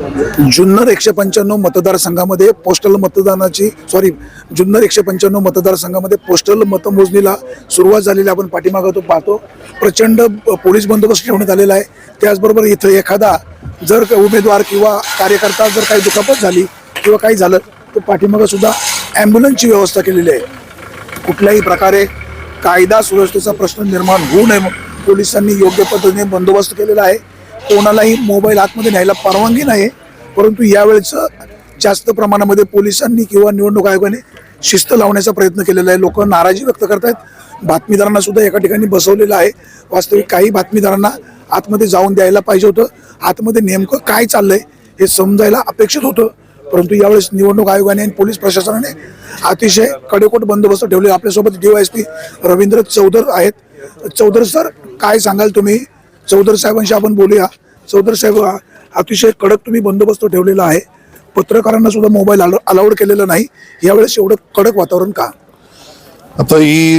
जुन्नर एकशे पंच्याण्णव मतदारसंघामध्ये पोस्टल मतदानाची सॉरी जुन्नर एकशे पंच्याण्णव मतदारसंघामध्ये पोस्टल मतमोजणीला सुरुवात झालेली आपण पाठीमागं तो पाहतो. प्रचंड पोलीस बंदोबस्त ठेवण्यात आलेला आहे. त्याचबरोबर इथं एखादा जर उमेदवार किंवा कार्यकर्ता जर काही दुखापत झाली किंवा काही झालं तर पाठीमागं सुद्धा ॲम्ब्युलन्सची व्यवस्था केलेली आहे. कुठल्याही प्रकारे कायदा सुव्यवस्थेचा प्रश्न निर्माण होऊ नये पोलिसांनी योग्य पद्धतीने बंदोबस्त केलेला आहे. कोणालाही मोबाईल आतमध्ये न्यायला परवानगी नाही परंतु यावेळेचं जास्त प्रमाणामध्ये पोलिसांनी किंवा निवडणूक आयोगाने शिस्त लावण्याचा प्रयत्न केलेला आहे. लोक नाराजी व्यक्त करतायत. बातमीदारांना सुद्धा एका ठिकाणी बसवलेलं आहे. वास्तविक काही बातमीदारांना आतमध्ये जाऊन द्यायला पाहिजे होतं. आतमध्ये नेमकं काय चाललंय हे समजायला अपेक्षित होतं. परंतु यावेळेस निवडणूक आयोगाने आणि पोलीस प्रशासनाने अतिशय कडेकोट बंदोबस्त ठेवले आपल्यासोबत डीवायएसपी रवींद्र चौधर आहेत. चौधर सर काय सांगाल तुम्ही? चौधर साहेबांशी आपण बोलूया. चौधर साहेब अतिशय कडक तुम्ही बंदोबस्त ठेवलेला आहे. पत्रकारांना सुद्धा मोबाईल अलाउड केलेलं नाही. यावेळेस एवढं कडक वातावरण का? आता ही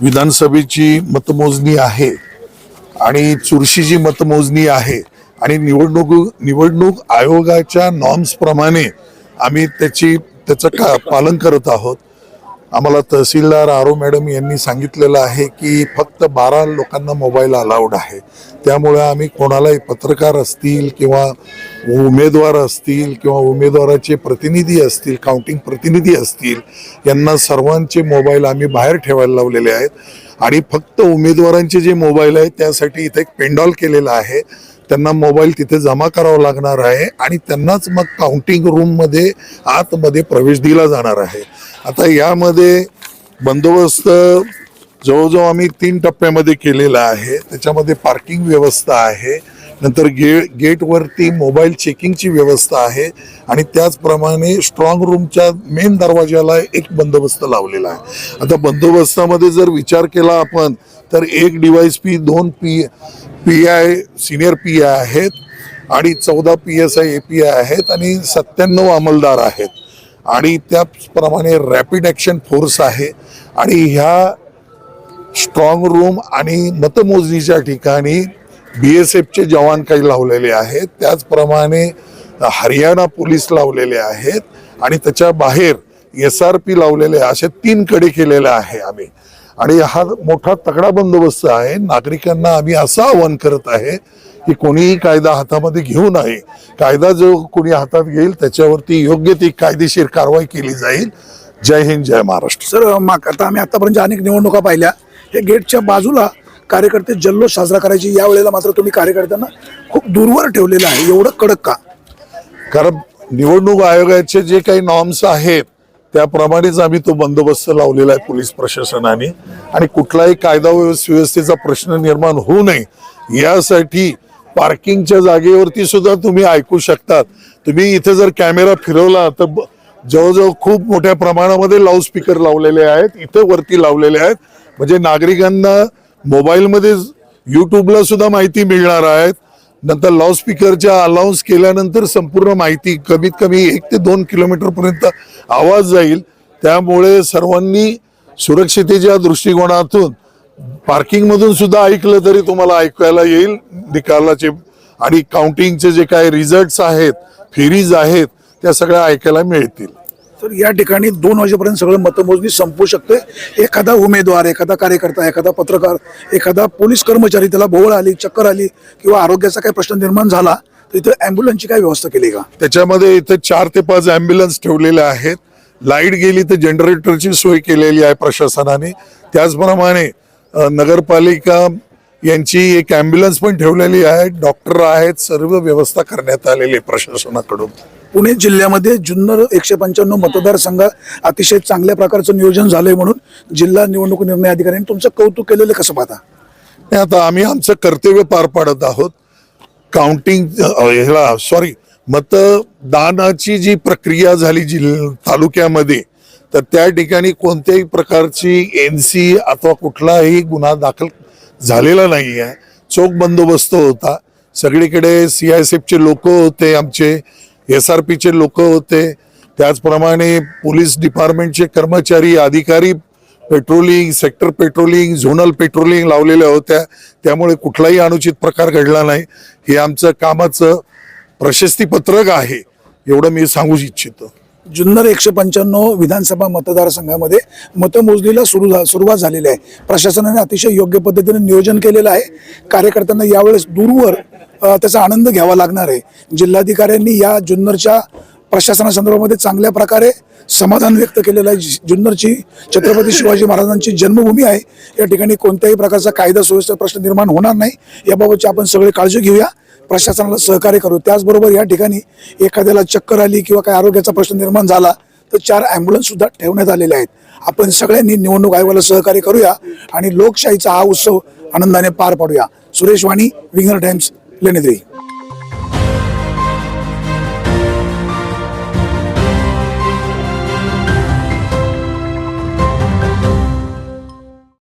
विधानसभेची मतमोजणी आहे आणि चुरशीची मतमोजणी आहे आणि निवडणूक निवडणूक आयोगाच्या नॉर्म्स प्रमाणे आम्ही त्याची त्याचं का पालन करत आहोत. आम्हाला तहसीलदार आरो मॅडम यांनी सांगितलेलं आहे की फक्त बारा लोकांना मोबाईल अलाउड आहे. त्यामुळे आम्ही कोणालाही पत्रकार असतील किंवा उमेदवार असतील किंवा उमेदवाराचे प्रतिनिधी असतील काउंटिंग प्रतिनिधी असतील यांना सर्वांचे मोबाईल आम्ही बाहेर ठेवायला लावलेले आहेत. आणि फक्त उमेदवारांचे जे मोबाईल आहेत त्यासाठी इथे एक पेंडॉल केलेला आहे. त्यांना मोबाईल तिथे जमा करावा लागणार आहे आणि त्यांनाच मग काउंटिंग रूममध्ये आतमध्ये प्रवेश दिला जाणार आहे. आता यामध्ये बंदोबस्त जवळजवळ आम्ही तीन टप्प्यामध्ये केलेला आहे. त्याच्यामध्ये पार्किंग व्यवस्था आहे. नंतर गे गेटवरती मोबाईल चेकिंगची व्यवस्था आहे आणि त्याचप्रमाणे स्ट्रॉंग रूमच्या मेन दरवाजाला एक बंदोबस्त लावलेला आहे. आता बंदोबस्तामध्ये जर विचार केला आपण तर एक डिवाइस पी दोन P P I senior P I आहेत आणि चौदा P S I A P I आहेत आणि सत्त्याण्णव अंमलदार आहेत. आणि त्याचप्रमाणे रॅपिड ॲक्शन फोर्स आहे. आणि ह्या स्ट्रॉंग रूम आणि मतमोजणीच्या ठिकाणी बी एस एफचे जवान काही लावलेले आहेत. त्याचप्रमाणे हरियाणा पोलीस लावलेले आहेत. आणि त्याच्या बाहेर एस आर पी लावलेले असे तीन कडे केलेले आहे आम्ही. आणि हा मोठा तगडा बंदोबस्त आहे. नागरिकांना आम्ही असं आवाहन करत आहे की कोणीही कायदा हातामध्ये घेऊ नये. कायदा जो कोणी हातात घेईल त्याच्यावरती योग्य ती कायदेशीर कारवाई केली जाईल. जय हिंद जय महाराष्ट्र. सर माग आता आम्ही आतापर्यंत अनेक निवडणुका पाहिल्या. हे गेटच्या बाजूला कार्यकर्ते जल्लोष साजरा करायची. यावेळेला मात्र तुम्ही कार्यकर्त्यांना खूप दूरवर ठेवलेलं आहे. एवढं कडक का? कारण निवडणूक आयोगाचे जे काही नॉर्म्स आहेत त्याप्रमाणेच आम्ही तो बंदोबस्त लावलेला आहे पोलीस प्रशासनाने. आणि कुठलाही कायदा व सुव्यवस्थेचा प्रश्न निर्माण होऊ नये यासाठी पार्किंगच्या जागेवरती सुद्धा तुम्ही ऐकू शकतात. तुम्ही इथे जर कॅमेरा फिरवला तर जवळजवळ खूप मोठ्या प्रमाणामध्ये लाऊडस्पीकर लावलेले आहेत इथे वरती लावलेले आहेत. म्हणजे नागरिकांना मोबाईलमध्ये युट्यूबला सुद्धा माहिती मिळणार आहेत. नंतर लाऊडस्पीकरच्या अलाउन्स केल्यानंतर संपूर्ण माहिती कमीत कमी एक ते दोन किलोमीटरपर्यंत आवाज जाईल. त्यामुळे सर्वांनी सुरक्षितेच्या दृष्टिकोनातून पार्किंगमधून सुद्धा ऐकलं तरी तुम्हाला ऐकायला येईल निकालाचे आणि काउंटिंगचे जे काही रिझल्ट्स आहेत फेरीज आहेत त्या सगळ्या ऐकायला मिळतील. तर या ठिकाणी दोन वाजेपर्यंत सगळं मतमोजणी संपू शकते. एखादा उमेदवार एखादा कार्यकर्ता एखादा पत्रकार एखादा पोलीस कर्मचारी त्याला भोवळ आली चक्कर आली किंवा आरोग्याचा काही प्रश्न निर्माण झाला तर इथं अँब्युलन्सची काय व्यवस्था केली का? त्याच्यामध्ये इथे चार ते पाच अँब्युलन्स ठेवलेले आहेत. लाइट गेली तर जनरेटरची सोय केलेली आहे प्रशासनाने. त्याचप्रमाणे नगरपालिका यांची एक अँब्युलन्स पण ठेवलेली आहे. डॉक्टर आहेत सर्व व्यवस्था करण्यात आलेली आहे प्रशासनाकडून. पुणे जिल्ह्यामध्ये जुन्नर एकशे पंच्याण्णव मतदारसंघ अतिशय चांगल्या प्रकारचं नियोजन झालंय म्हणून जिल्हा निवडणूक निर्णय अधिकाऱ्यांनी तुमचं कौतुक केलेलं कसं पाहता? आणि आता आम्ही आमचं कर्तव्य पार पाडत आहोत. काउंटिंग ह्याला सॉरी मतदानाची जी प्रक्रिया झाली जिल्ह तालुक्यामध्ये तर त्या ठिकाणी कोणत्याही प्रकारची एन सी अथवा कुठलाही गुन्हा दाखल झालेला नाही आहे चोख बंदोबस्त होता. सगळीकडे सी आय एस एफचे लोक होते आमचे. एस आर पीचे लोक होते. त्याचप्रमाणे पोलीस डिपार्टमेंटचे कर्मचारी अधिकारी patrolling sector patrolling zonal patrolling लावलेल्या होत्या. त्यामुळे कुठलाही अनुचित प्रकार घडला नाही. हे आमचं कामाचं प्रशस्तीपत्रक आहे एवढं मी सांगू इच्छितो. जुन्नर एकशे पंच्याण्णव विधानसभा मतदारसंघामध्ये मतमोजणीला सुरू झा सुरुवात झालेली आहे. प्रशासनाने अतिशय योग्य पद्धतीने नियोजन केलेलं आहे. कार्यकर्त्यांना यावेळेस दूरवर त्याचा आनंद घ्यावा लागणार आहे. जिल्हाधिकाऱ्यांनी या जुन्नरच्या प्रशासनासंदर्भामध्ये चांगल्या प्रकारे समाधान व्यक्त केलेलं आहे. जुन्नरची छत्रपती शिवाजी महाराजांची जन्मभूमी आहे. या ठिकाणी कोणत्याही प्रकारचा कायदा सुव्यवस्था प्रश्न निर्माण होणार नाही. याबाबतची आपण सगळे काळजी घेऊया. प्रशासनाला सहकार्य करू. त्याचबरोबर या ठिकाणी एखाद्याला चक्कर आली किंवा काही आरोग्याचा प्रश्न निर्माण झाला तर चार ॲम्ब्युलन्स सुद्धा ठेवण्यात आलेले आहेत. आपण सगळ्यांनी निवडणूक आयोगाला सहकार्य करूया आणि लोकशाहीचा हा उत्सव आनंदाने पार पाडूया. सुरेश वाणी विंगर टाइम्स. లేనిది.